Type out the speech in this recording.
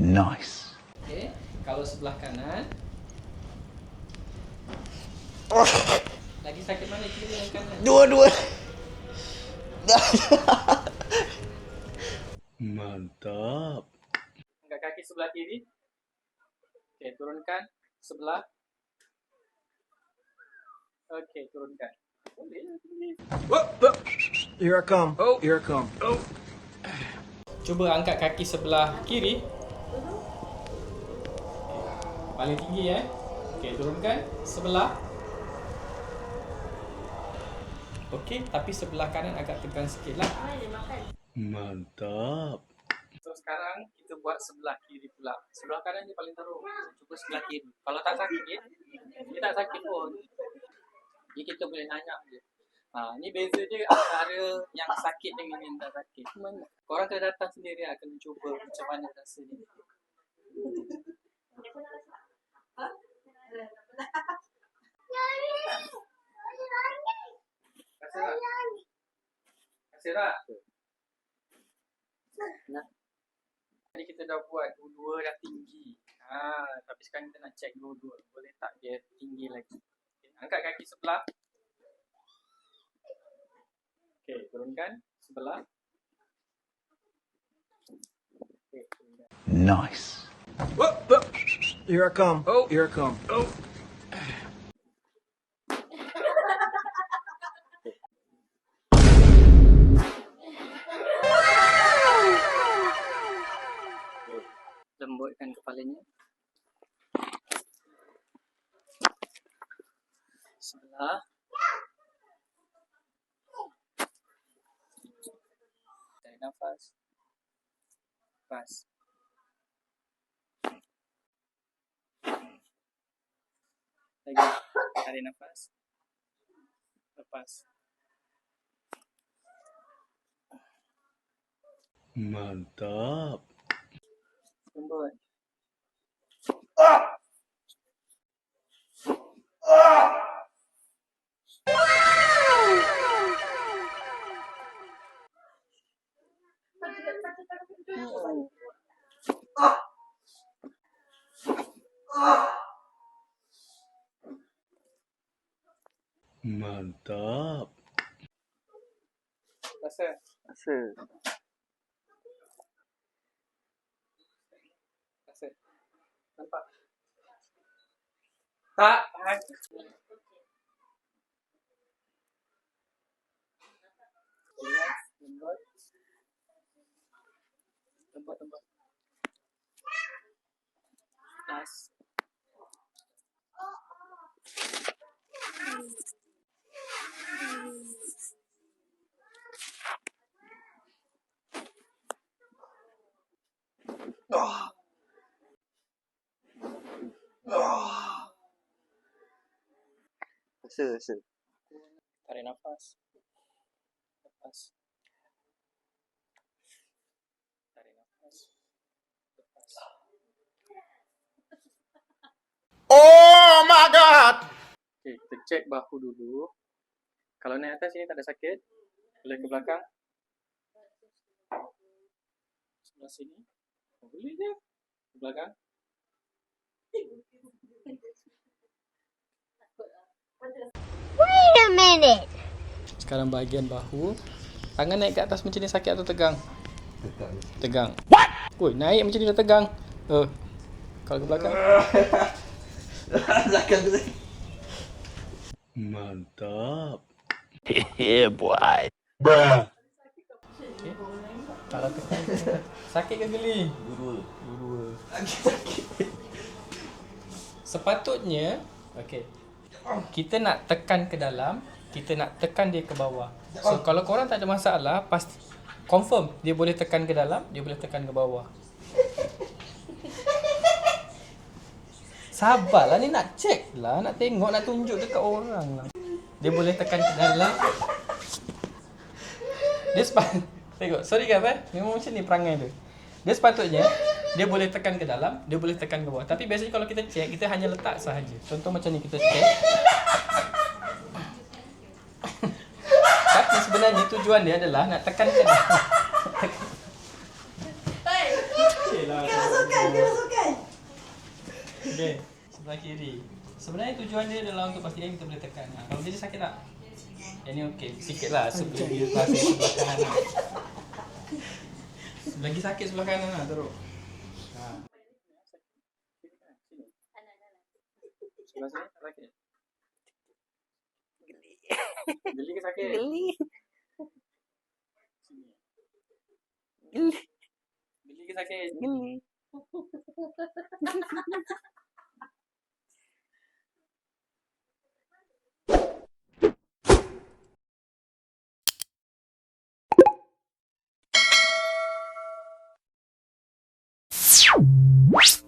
Nice. Okey, kalau sebelah kanan. Lagi sakit mana kiri yang kanan? Dua-dua. Mantap. Angkat kaki sebelah kiri. Okey, turunkan sebelah. Okey, turunkan. Boleh boleh. Here I come. Oh, here I come. Cuba angkat kaki sebelah kiri. Paling tinggi eh. Okey, turunkan sebelah. Okey, tapi sebelah kanan agak tegang sikit lah. Mantap. So sekarang kita buat sebelah kiri pula. Sebelah kanan dia paling teruk. Cuba sebelah kiri. Kalau tak sakit, dia tak sakit pun. Jadi kita boleh nanya je. Ha, ni beza dia antara yang sakit dengan yang tak sakit. Mana? Korang kena datang sendiri lah, kena cuba macam mana. Rasa tak? Tak? Nah. Tadi kita dah buat dua-dua dah tinggi. Ha, tapi sekarang kita nak check dua-dua. Boleh tak dia tinggi lagi? Okay, angkat kaki sebelah. Okey, turunkan sebelah. Okey, turunkan. Nice. Here I come. Oh, here I come. Lembutkan Sebelah. Tarik nafas. Lepas. Lagi. Tarik nafas. Lepas. Mantap. Lembut. Mantap. Rasa? Rasa. Rasa. Nampak? Tak. tak. Relax, Rasa, rasa. Tarik nafas. Lepas. Tarik nafas. Lepas. Oh my god. Okay, kita check bahu dulu. Kalau naik atas sini tak ada sakit. Boleh ke belakang. Sebelah sini. Boleh je. Ke belakang. Wait a minute. Sekarang bahagian bahu. Tangan naik ke atas macam ni sakit atau tegang? Tegang. Tegang. What? Oi, naik macam ni dah tegang. Uh. Kalau ke belakang. Belakang tu. Mantap. Yeah, boy. Bruh. Okay. Kalau tekan. Sakit ke geli? Dua-dua. Dua-dua. Sakit. Sepatutnya, okey. Kita nak tekan ke dalam, kita nak tekan dia ke bawah. So kalau korang tak ada masalah, pasti confirm dia boleh tekan ke dalam, dia boleh tekan ke bawah. Sabarlah ni nak check lah, nak tengok, nak tunjuk dekat orang lah. Dia boleh tekan ke dalam. Dia sepat Tengok, sorry guys eh. Memang macam ni perangai dia. Dia sepatutnya dia boleh tekan ke dalam, dia boleh tekan ke bawah. Tapi biasanya kalau kita check, kita hanya letak sahaja. Contoh macam ni kita check. Tapi sebenarnya tujuan dia adalah nak tekan ke dalam. Okey lah. dia sebelah kiri. Sebenarnya tujuan dia adalah untuk pastikan kita boleh tekan. Ha, kalau dia sakit tak? Yang ni okey, sikit lah sebelum dia rasa sebelah kanan lah. Lagi sakit sebelah kanan lah teruk. Ha. Sebelah sini tak sakit? Geli ke sakit? Geli. Sini. Geli ke sakit? Geli. What?